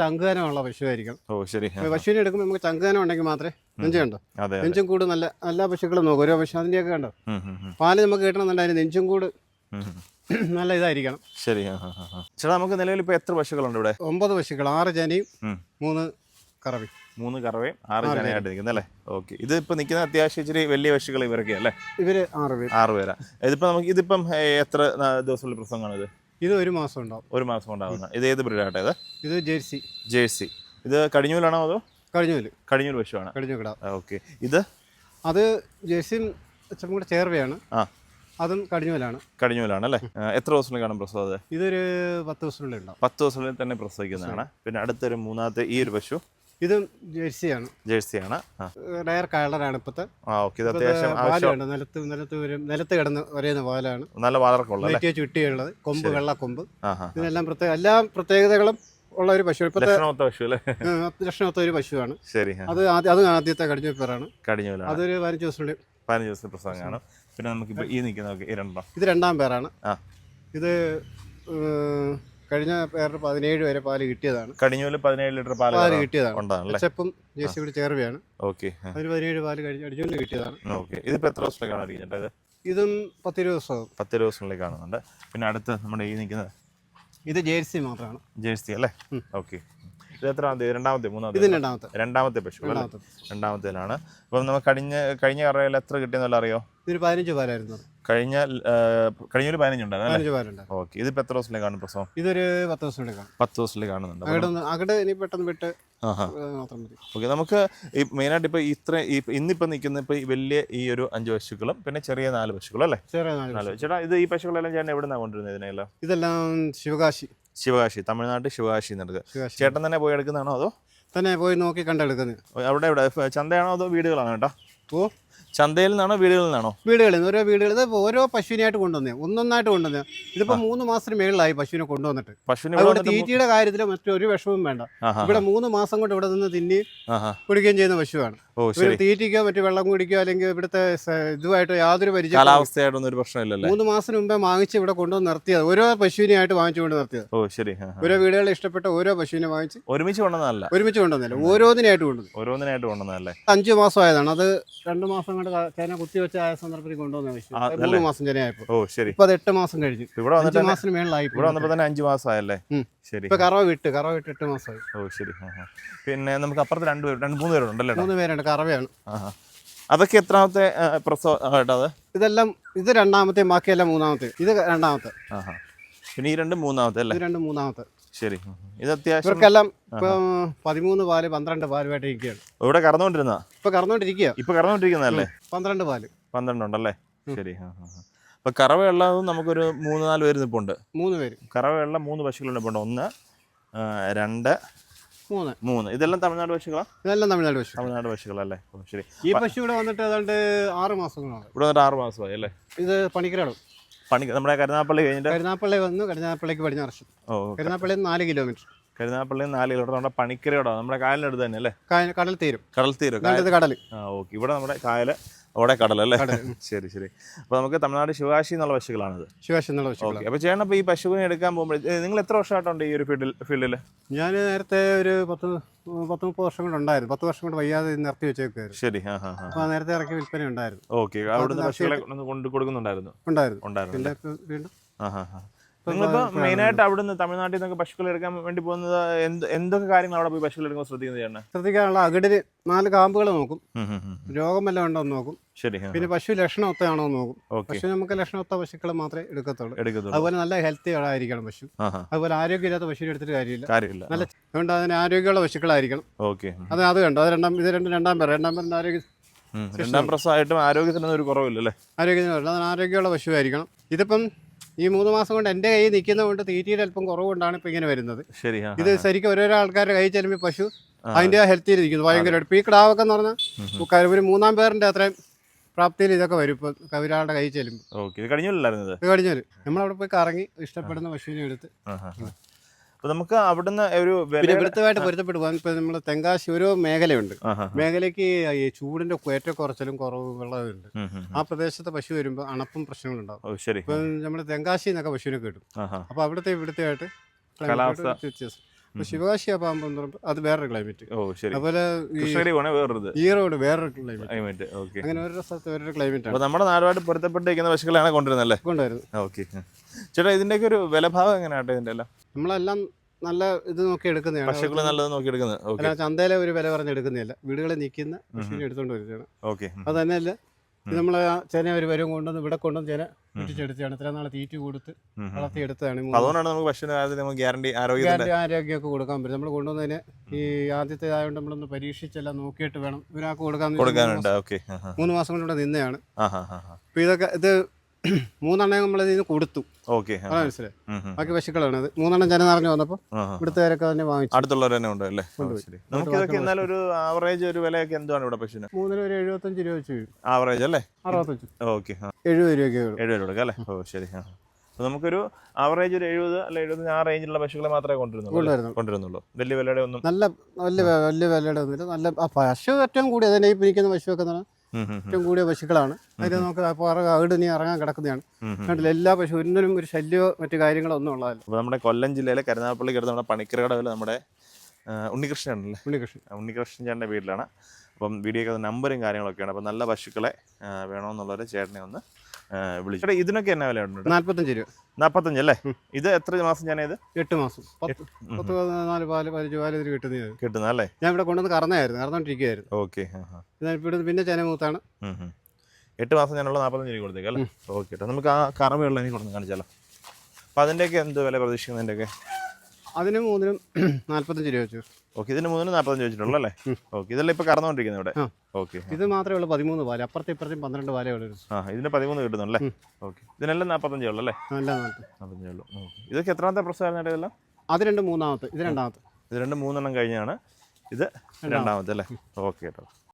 ചങ്കുകനമുള്ള പശുവായിരിക്കണം ഓ ശരി. പശുവിനെ എടുക്കുമ്പോൾ നമുക്ക് ചങ്കുകനം ഉണ്ടെങ്കിൽ മാത്രമേ നെഞ്ച് ഉണ്ടോ? അതെ അതെ. നെഞ്ചും കൂട് നല്ല എല്ലാ പശുക്കളും നോക്കും. ഓരോ പശു അതിന്റെയൊക്കെ കണ്ടോ? പാൽ നമുക്ക് കിട്ടണമെന്നുണ്ടെങ്കിൽ അതിന് നെഞ്ചും കൂട്. നല്ല ഇതായിരിക്കണം. ശരി. ചേട്ടാ നമുക്ക് നിലവിൽ ഇപ്പോൾ എത്ര പശുക്കളുണ്ട് ഇവിടെ? ഒമ്പത് പശുക്കൾ. ആറ് ജനയും. മൂന്ന് കറവി മൂന്ന് കറവയും ആറ് ജനയായിട്ട് നിൽക്കുന്നത് അല്ലേ? ഓക്കെ. ഇത് ഇപ്പൊ നിൽക്കുന്ന അത്യാവശ്യം ഇച്ചിരി വലിയ പശുക്കൾ ഇവരൊക്കെ അല്ലേ? ഇവർ ആറ് പേര്. ആറ് പേരാ. ഇതിപ്പോ നമുക്ക് ഇതിപ്പം എത്ര ദിവസമുള്ള പ്രസംഗമാണ് ഇത് ഇത് ഒരു മാസം ഉണ്ടാവും. ഒരു മാസം ഉണ്ടാവുന്ന. ഇത് ഏത് ബ്രീഡാട്ടെ ഇത്? ഇത് ജേഴ്സി. ജേഴ്സി. ഇത് കടിഞ്ഞൂലാണോ അതോ? കടിഞ്ഞൂൽ കടിഞ്ഞൂൽ പശുവാണ് കടിഞ്ഞൂൽ കിടാ ഓക്കെ. ഇത്? അത് ജേഴ്സിയും കൂടെ ചേർവയാണ്. ആ. അതും കടിഞ്ഞൂലാണ്. കടിഞ്ഞൂലാണ് അല്ലേ? എത്ര ദിവസത്തിനുള്ളിൽ കാണും പ്രസവം അത് ഇതൊരു പത്ത് ദിവസത്തിനുള്ളിൽ ഉണ്ടാവും. പത്ത് ദിവസത്തിനുള്ളിൽ തന്നെ പ്രസവിക്കുന്നതാണ് പിന്നെ അടുത്തൊരു മൂന്നാമത്തെ ഈ ഒരു പശു. ഇതും ജേഴ്സിയാണ്. ജേഴ്സിയാണ്. റയർ കളറാണ് ഓക്കെ ഇത് അത്യാവശ്യം നിലത്ത് നിലത്ത് വരും നിലത്ത് കിടന്ന് ഒരേന്ന് പാലാണ് നല്ല വളർക്കുള്ള ചുട്ടിയുള്ളത് കൊമ്പ് വെള്ള കൊമ്പ്. ഇതിനെല്ലാം പ്രത്യേക എല്ലാ പ്രത്യേകതകളും ഉള്ള ഒരു പശു. ഇപ്പത്തെ ലക്ഷണമൊത്ത ഒരു പശുവാണ്. ശരി അത് അത് ആദ്യത്തെ കടിഞ്ഞ പേരാണ്. കടിഞ്ഞ അതൊരു പതിനഞ്ച് ദിവസത്തിനുള്ളിൽ. പതിനഞ്ച് ദിവസത്തെ പ്രസംഗമാണ് പിന്നെ നമുക്ക് ഈ നിൽക്കുന്ന ഈ ഇത് രണ്ടാം പേരാണ്. ഇത് കഴിഞ്ഞ പേരുടെ പതിനേഴ് വരെ പാൽ കിട്ടിയതാണ്. കടിഞ്ഞൂൽ പതിനേഴ് ലിറ്റർ പാൽ പാൽ കിട്ടിയതാണ്. ഉണ്ടാണല്ലേ ചെപ്പും ജേഴ്സി കൂടി ചേർവയാണ്. ഓക്കെ. അതിന് പതിനേഴ് പാൽ കഴിഞ്ഞ അടിച്ചുകൊണ്ട് കിട്ടിയതാണ്. ഓക്കെ. ഇതിപ്പോ എത്ര ദിവസത്തിലേക്കാണ് അറിയിച്ചത് ഇത് പത്തിരുപത് ദിവസവും പത്ത് ദിവസങ്ങളിലേക്ക് കാണുന്നുണ്ട്. പിന്നെ അടുത്ത് നമ്മുടെ ഈ നിൽക്കുന്നത് ഇത് ജേഴ്സി മാത്രമാണ്. ജേഴ്സി അല്ലേ? ഓക്കെ. ഇത് എത്രാമത്തെ രണ്ടാമത്തെ മൂന്നാമത്തെ രണ്ടാമത്തെ. രണ്ടാമത്തെ പശു രണ്ടാമത്തേലാണ് അപ്പം നമുക്ക് കഴിഞ്ഞ കഴിഞ്ഞ കറയിൽ എത്ര കിട്ടിയെന്നല്ല അറിയോ? ഇതൊരു പതിനഞ്ച് പാലായിരുന്നു. കഴിഞ്ഞ കഴിഞ്ഞ ഒരു പതിനഞ്ചുണ്ടായിരുന്നു ഓക്കെ. ഇതിപ്പോൾ എത്ര ദിവസത്തിലേക്കാണ് പ്രസവം? ഇതൊരു പത്ത് ദിവസം കാണും. പത്ത് ദിവസത്തിലേക്ക് കാണുന്നുണ്ട്. അങ്ങോട്ട് ഇനി പെട്ടെന്ന് വിട്ട് ഓക്കെ നമുക്ക് ഈ മെയിനായിട്ട് ഇപ്പോൾ ഇത്ര ഇന്നിപ്പോ ഇന്നിപ്പോൾ നിൽക്കുന്ന ഇപ്പോൾ വലിയ ഈ ഒരു അഞ്ച് പശുക്കളും പിന്നെ ചെറിയ നാല് പശുക്കളും അല്ലേ? ചെറിയ നാല് ചേട്ടാ ഇത് ഈ പശുക്കളെല്ലാം ചേട്ടൻ എവിടെ നിന്നാണ് കൊണ്ടുവരുന്നത് ഇതിനെല്ലാം ഇതെല്ലാം ശിവകാശി. ശിവകാശി തമിഴ്നാട്ടിൽ ശിവകാശി എന്നെടുക്കുക ശിവകാശി. ചേട്ടൻ തന്നെ പോയി എടുക്കുന്നതാണോ അതോ? തന്നെ പോയി നോക്കി കണ്ടെടുക്കുന്നത്. അവിടെ എവിടെ? ചന്തയാണോ അതോ വീടുകളാണോ ചേട്ടാ? ഓ ചന്തയിൽ നിന്നാണോ വീടുകളിൽ നിന്നാണോ? വീടുകളിൽ നിന്ന്. ഓരോ വീടുകളിൽ ഇത് ഓരോ പശുവിനായിട്ട് കൊണ്ടുവന്നേ. ഒന്നൊന്നായിട്ട് കൊണ്ടുവന്നേ. ഇതിപ്പോ മൂന്ന് മാസത്തിന് മേളിലായി പശുവിനെ കൊണ്ടുവന്നിട്ട്. പശുവിനെ തീറ്റിയുടെ അതുകൊണ്ട് തീറ്റയുടെ കാര്യത്തിൽ മറ്റൊരു വിഷമവും വേണ്ട. ഇവിടെ മൂന്ന് മാസം കൊണ്ട് ഇവിടെ നിന്ന് തിന്നി കുടിക്കുകയും ചെയ്യുന്ന പശുവാണ്. തീറ്റിക്കോ മറ്റു വെള്ളം കുടിക്കോ അല്ലെങ്കിൽ ഇവിടുത്തെ ഇതുമായിട്ട് യാതൊരു പരിചയം കാലാവസ്ഥയായിട്ടൊന്നും ഒരു പ്രശ്നമില്ലല്ലേ? മൂന്ന് മാസം മുമ്പേ വാങ്ങിച്ച് ഇവിടെ കൊണ്ടുവന്ന് നിർത്തിയത്. ഓരോ പശുവിനെയായിട്ട് വാങ്ങിച്ചു കൊണ്ട് നിർത്തിയത്. ഓ ശരി. ഓരോ വീടുകളിൽ ഇഷ്ടപ്പെട്ട ഓരോ പശുവിനെ വാങ്ങിച്ച് ഒരുമിച്ച് കൊണ്ടുവന്നല്ല ഒരുമിച്ച് കൊണ്ടുവന്നില്ല ഓരോന്നിനായിട്ട് കൊണ്ടുവന്നു ഓരോന്നിനായിട്ട് കൊണ്ടുവന്നല്ലേ അഞ്ചു മാസം ആയതാണ്. അത് രണ്ട് മാസം കൊണ്ട് ക- ചേന കുത്തിവെച്ച ആയ സന്ദർഭത്തിൽ കൊണ്ടുവന്ന വിഷയം ആ, മൂന്ന് മാസം ചെനയായപ്പോൾ ഓ ശരി. ഇപ്പൊ അത് എട്ട് മാസം കഴിഞ്ഞു. ഇവിടെ വന്നിട്ട് മാസത്തിന് മേളിലായി ഇവിടെ വന്നപ്പോൾ തന്നെ അഞ്ച് മാസമായല്ലേ? ആയല്ലേ ശരി. ഇപ്പൊ കറവ വിട്ട് കറവ വിട്ട് എട്ട് മാസമായി. ഓ ശരി. ആ, ആ. പിന്നെ നമുക്ക് അപ്പുറത്ത് രണ്ട് പേര് രണ്ട് മൂന്ന് പേരുണ്ടല്ലേ മൂന്ന് പേരുണ്ട് കറവയാണ്. അതൊക്കെ എത്രാമത്തെ പ്രസവ ആ, ഇതെല്ലാം ഇത് രണ്ടാമത്തെ ബാക്കിയെല്ലാം മൂന്നാമത്തെ ഇത് രണ്ടാമത്തെ. ആഹാ പിന്നെ ഈ രണ്ട് മൂന്നാമത്തെ അല്ലേ? രണ്ട് മൂന്നാമത്തെ. ശരി. ഇത് അത്യാവശ്യം ഇവർക്കെല്ലാം ഇപ്പൊ പതിമൂന്ന് പാൽ പന്ത്രണ്ട് പാലുമായിട്ട് ഇരിക്കുകയാണ്. ഇവിടെ കറന്നുകൊണ്ടിരുന്ന? ഇപ്പൊ കറന്നുകൊണ്ടിരിക്കുക ഇപ്പൊ കറന്നുകൊണ്ടിരിക്കുന്നതല്ലേ? പന്ത്രണ്ട് പാൽ. പന്ത്രണ്ടുണ്ടല്ലേ? ശരി. ആ ആ ആ. അപ്പൊ കറവയുള്ളതും നമുക്കൊരു മൂന്ന് നാല് പേര് ഉണ്ട്. മൂന്ന് പേര്. കറവയുള്ള മൂന്ന് പശുക്കളുണ്ട്. നിൽപ്പുണ്ട് ഒന്ന് രണ്ട് മൂന്ന്. മൂന്ന്. ഇതെല്ലാം തമിഴ്നാട് പശുക്കളാ? ഇതെല്ലാം തമിഴ്നാട് പശു തമിഴ്നാട് പശുക്കളല്ലേ? ശരി. ഈ പശു ഇവിടെ വന്നിട്ട് ഏതാണ്ട് ആറ് മാസങ്ങളാണ് ഇവിടെ വന്നിട്ട് ആറ് മാസമായി അല്ലേ? ഇത് പണിക്കരാടും. പണി നമ്മുടെ കരുനാപ്പള്ളി കഴിഞ്ഞിട്ട്? കരുനാപ്പള്ളി വന്നു കരുനാപ്പള്ളിക്ക് പടിഞ്ഞ വർഷം. ഓ കരുനാപ്പള്ളി നാല് കിലോമീറ്റർ. കരുനാപ്പള്ളി നാല് കിലോമീറ്റർ. നമ്മുടെ പണിക്കരയോടാണ് നമ്മുടെ കായലിനടുത്ത് തന്നെ അല്ലേ? കടൽ തീരും. കടൽ തീരും കടൽ ആ ഓക്കെ. ഇവിടെ നമ്മുടെ കായൽ അവിടെ കടലല്ലേ ശരി ശരി. അപ്പോൾ നമുക്ക് തമിഴ്നാട് ശിവാശി എന്നുള്ള പശുക്കളാണിത്. ശിവാശി എന്നുള്ള പശു ഓക്കെ അപ്പോൾ ചേട്ടൻ അപ്പോൾ ഈ പശുവിനെ എടുക്കാൻ പോകുമ്പോൾ നിങ്ങൾ എത്ര വർഷമായിട്ടുണ്ട് ഈ ഒരു ഫീൽഡിൽ ഫീൽഡിൽ ഞാൻ നേരത്തെ ഒരു പത്ത് പത്ത് മുപ്പത് വർഷം കൊണ്ട് ഉണ്ടായിരുന്നു. പത്ത് വർഷം കൊണ്ട് വയ്യാതെ നിർത്തി വെച്ചേക്കായിരുന്നു ശരി അപ്പോൾ നേരത്തെ ഇറക്കി വിൽപ്പന ഉണ്ടായിരുന്നു. ഓക്കെ അവിടുന്ന് പശുക്കളെ കൊണ്ട് കൊടുക്കുന്നുണ്ടായിരുന്നു. ഉണ്ടായിരുന്നു. ഉണ്ടായിരുന്നു വീണ്ടും ആ ഹാ ഹാ. നിങ്ങളിപ്പോൾ മെയിനായിട്ട് അവിടുന്ന് തമിഴ്നാട്ടിൽ നിന്നൊക്കെ പശുക്കൾ എടുക്കാൻ വേണ്ടി പോകുന്നത് എന്ത് എന്തൊക്കെ കാര്യങ്ങൾ അവിടെ പോയി പശുക്കൾ എടുക്കുമ്പോൾ ശ്രദ്ധിക്കുന്നത് ചെയ്യണം ശ്രദ്ധിക്കാനുള്ള അകിടിൽ നാല് കാമ്പുകൾ നോക്കും. രോഗം വല്ലതും ഉണ്ടോ എന്ന് നോക്കും. ശരി പിന്നെ പശു ലക്ഷണമൊത്തയാണോ എന്ന് നോക്കും പശു നമുക്ക് ലക്ഷണമൊത്ത പശുക്കളെ മാത്രമേ എടുക്കത്തുള്ളൂ. അതുപോലെ നല്ല ഹെൽത്തി ആയിരിക്കണം പശു. അതുപോലെ ആരോഗ്യം ഇല്ലാത്ത ആരോഗ്യമില്ലാത്ത പശുവിനെ എടുത്തിട്ട് കാര്യമില്ല. നല്ല അതുകൊണ്ട് അതിന് ആരോഗ്യമുള്ള പശുക്കളായിരിക്കണം. ഓക്കെ. അത് അത് കണ്ടു? അത് രണ്ടാം ഇത് രണ്ട് രണ്ടാം പേർ രണ്ടാം പേരുടെ ആരോഗ്യ രണ്ടാം പ്രസവമായിട്ടും ആരോഗ്യത്തിനൊന്നും ഒരു കുറവില്ലല്ലേ? ആരോഗ്യത്തിന് അതിന് ആരോഗ്യമുള്ള പശുവായിരിക്കണം. ഇതിപ്പം ഈ മൂന്ന് മാസം കൊണ്ട് എന്റെ കയ്യിൽ നിൽക്കുന്ന കൊണ്ട് തീറ്റയുടെ അല്പം കുറവുകൊണ്ടാണ് ഇപ്പം ഇങ്ങനെ വരുന്നത്. ഇത് ശരിക്കും ഓരോരോ ആൾക്കാരുടെ കൈ ചെല്ലുമ്പോൾ പശു അതിന്റെ ഹെൽത്തിയിൽ ഇരിക്കുന്നു. ഭയങ്കരമായിട്ട് ഈ കിടാവൊക്കെ എന്ന് പറഞ്ഞാൽ ഒരു മൂന്നാം പേരിന്റെ അത്രയും പ്രാപ്തിയിൽ ഇതൊക്കെ വരും ഇപ്പോൾ കവിരാളുടെ കൈ ചെല്ലുമ്പോൾ. ഇത് കഴിഞ്ഞാൽ നമ്മളവിടെ പോയി കറങ്ങി ഇഷ്ടപ്പെടുന്ന പശുവിനെ എടുത്ത് അപ്പോൾ നമുക്ക് അവിടുന്ന് ഒരു ഇവിടുത്തുമായിട്ട് പൊരുത്തപ്പെടുവാൻ ഇപ്പോൾ നമ്മൾ തെങ്കാശി ഒരു മേഖലയുണ്ട്. മേഖലയ്ക്ക് ഈ ചൂടിന്റെ ഏറ്റക്കുറച്ചിലും കുറവ് വെള്ളമുണ്ട്. ആ പ്രദേശത്തെ പശു വരുമ്പോൾ അണപ്പും പ്രശ്നങ്ങളുണ്ടാവും. ശരി. ഇപ്പം നമ്മൾ തെങ്കാശി എന്നൊക്കെ പശുവിനെ കിട്ടും. അപ്പൊ അപ്പോൾ അവിടുത്തെ ഇവിടുത്തെ ആയിട്ട് കാലാവസ്ഥ. ശിവകാശി ആ പാമ്പ് എന്ന് പറയുമ്പോൾ അത് വേറൊരു ക്ലൈമറ്റ് ഓ ശരി. അതുപോലെ ഈ വേറൊരു ഈറോഡ് വേറൊരു ക്ലൈമറ്റ് ക്ലൈമറ്റ് ഓക്കെ അങ്ങനെ ഓരോ സ്ഥലത്ത് വേറൊരു ക്ലൈമറ്റ് ആണ്. നമ്മുടെ നാടുമായിട്ട് പൊരുത്തപ്പെട്ടിരിക്കുന്ന പശുക്കളാണ് കൊണ്ടുവരുന്നത് അല്ലേ? കൊണ്ടുവരുന്നത്. ഓക്കെ ചേട്ടാ ഇതിന്റെയൊക്കെ ഒരു വിലഭാവം എങ്ങനെയാട്ടെ ഇതിന്റെ എല്ലാം? നമ്മളെല്ലാം നല്ല ഇത് നോക്കി എടുക്കുന്നതാണ്. പശുക്കൾ നല്ലത് നോക്കി എടുക്കുന്നത്. ചന്തയിലെ ഒരു വില പറഞ്ഞ് എടുക്കുന്നതല്ല. വീടുകളിൽ നിൽക്കുന്ന പശുവിനെ എടുത്തോണ്ട് വരുന്നതാണ് ഓക്കെ അത് തന്നെയല്ല നമ്മൾ ചെന ഒരു വരും കൊണ്ടുവന്ന് ഇവിടെ കൊണ്ടുവന്ന് ചെന കുറ്റിച്ചെടുത്തതാണ്. ഇത്ര നാളെ തീറ്റ കൊടുത്ത് വളർത്തി എടുത്തതാണ് ഈ അതുകൊണ്ടാണ് നമുക്ക് കാര്യത്തിൽ ഗ്യാരണ്ടി ഗ്യാരണ്ടി ആരോഗ്യമൊക്കെ കൊടുക്കാൻ പറ്റും. നമ്മൾ കൊണ്ടുവന്നതിന് ഈ ആദ്യത്തെ ആയതുകൊണ്ട് നമ്മളൊന്ന് പരീക്ഷിച്ചെല്ലാം നോക്കിയിട്ട് വേണം. ഒരാൾക്ക് കൊടുക്കാൻ മൂന്ന് മാസം കൊണ്ട് ഇവിടെ നിന്നെയാണ് ആ അപ്പോൾ ഇതൊക്കെ ഇത് മൂന്നെണ്ണം നമ്മൾ ഇതിന് കൊടുത്തു. ഓക്കെ മനസ്സിലായി ബാക്കി പശുക്കളാണ് അത്. മൂന്നെണ്ണം ജനം നിറഞ്ഞു വന്നപ്പോൾ ഇവിടുത്തുകാരൊക്കെ തന്നെ വാങ്ങിച്ചു. അടുത്തുള്ളവർ തന്നെ ഉണ്ട് അല്ലേ? നമുക്ക് ഇതൊക്കെ എന്നാലും ഒരു ആവറേജ് ഒരു വിലയൊക്കെ എന്താണ് ഇവിടെ പശുവിന്? മൂന്നിൽ ഒരു എഴുപത്തഞ്ച് രൂപ വെച്ച് വീഴും. ആവറേജ് അല്ലേ? അറുപത്തഞ്ച്. ഓക്കെ എഴുപത് രൂപയൊക്കെ എഴുപത് രൂപ അല്ലേ? ഓ ശരി ആ. അപ്പോൾ നമുക്കൊരു ആവറേജ് ഒരു എഴുപത് അല്ല എഴുപത് ആ റേഞ്ചിലുള്ള പശുക്കളെ മാത്രമേ കൊണ്ടുവരുന്നുള്ളൂ കൊണ്ടുവരുന്നുള്ളൂ. വലിയ വിലയുടെ ഒന്നും നല്ല വലിയ വലിയ വിലയുടെ ഒന്നുമില്ല. നല്ല പശു ഏറ്റവും കൂടിയ അതിനെ ഈ പിരിക്കുന്ന പശുവൊക്കെ ഉം. ഏറ്റവും കൂടിയ പശുക്കളാണ്. അതിൽ നമുക്ക് നീ ഇറങ്ങാൻ കിടക്കുന്നതാണ്. കണ്ടില്ല എല്ലാ പശു ഒന്നിനും ഒരു ശല്യമോ മറ്റു കാര്യങ്ങളോ ഒന്നും ഉള്ളതല്ല. അപ്പോൾ നമ്മുടെ കൊല്ലം ജില്ലയിലെ കരുനാഗപ്പള്ളിക്ക് അടുത്ത് നമ്മുടെ പണിക്കരകടവിൽ നമ്മുടെ ഉണ്ണികൃഷ്ണൻ ഉണ്ണികൃഷ്ണനുണ്ടല്ലേ? ഉണ്ണികൃഷ്ണൻ. ഉണ്ണികൃഷ്ണൻ ചേട്ടന്റെ വീട്ടിലാണ്. അപ്പം വീഡിയോ നമ്പറും കാര്യങ്ങളൊക്കെയാണ്. അപ്പം നല്ല പശുക്കളെ വേണമെന്നുള്ളവരെ വേണമെന്നുള്ളവർ ചേട്ടനെ ഒന്ന് വിളിച്ചു. ഇതിനൊക്കെ എന്നാ വില ഉണ്ട് നാല്പത്തഞ്ച് രൂപ. നാൽപ്പത്തഞ്ച് അല്ലേ? ഇത് എത്ര മാസം ഞാൻ ഇത് എട്ട് മാസം. പത്ത് പതിനാല് പാൽ പതിനഞ്ച് പാൽ ഇതിന് കിട്ടുന്നത് കിട്ടുന്ന അല്ലേ ഞാൻ ഇവിടെ കൊണ്ടുവന്ന് കറന്നായിരുന്നു കറന്നോണ്ടിരിക്കുകയായിരുന്നു ഓക്കെ ഇവിടുന്ന് ഇവിടെ പിന്നെ ചെന മൂത്താണ്. ഉം. എട്ട് മാസം ഞാനുള്ള നാൽപ്പത്തഞ്ച് രൂപ കൊടുത്തേക്ക് അല്ലേ? ഓക്കെ കേട്ടോ നമുക്ക് ആ കറവയുള്ള എനിക്ക് കൊടുത്ത് കാണിച്ചാലോ. അപ്പം അതിന്റെയൊക്കെ എന്ത് വില പ്രതീക്ഷിക്കുന്നതിന്റെയൊക്കെ അതിനും മൂന്നിനും നാൽപ്പത്തഞ്ച് രൂപ വെച്ചു. ഓക്കെ ഇതിന് മൂന്നിന് നാൽപ്പത്തഞ്ച് വെച്ചിട്ടുള്ളൂ അല്ലേ? ഓക്കെ ഇതെല്ലാം ഇപ്പൊ കറന്നുകൊണ്ടിരിക്കുന്നത് ഇവിടെ. ഓക്കെ ഇത് മാത്രമേ ഉള്ളൂ പതിമൂന്ന് പാൽ അപ്പുറത്തെ ഇപ്പുറത്തെയും പന്ത്രണ്ട് പാലേ ഉള്ളൂ ആ ഇതിന് പതിമൂന്ന് കിട്ടുന്നുള്ളേ ഓക്കെ ഇതിനെല്ലാം നാൽപ്പത്തഞ്ചേ ഉള്ളൂ അല്ലേ? നാൽപ്പത്തഞ്ചേ ഉള്ളൂ. ഓക്കെ ഇതൊക്കെ എത്രാമത്തെ പ്രസവമായിരുന്നു ഇതെല്ലാം? അത് രണ്ട് മൂന്നാമത്തെ ഇത് രണ്ടാമത്തെ. ഇത് രണ്ട് മൂന്നെണ്ണം കഴിഞ്ഞാണ് ഇത് രണ്ടാമത്തെ. അല്ലേ? ഓക്കെ കേട്ടോ.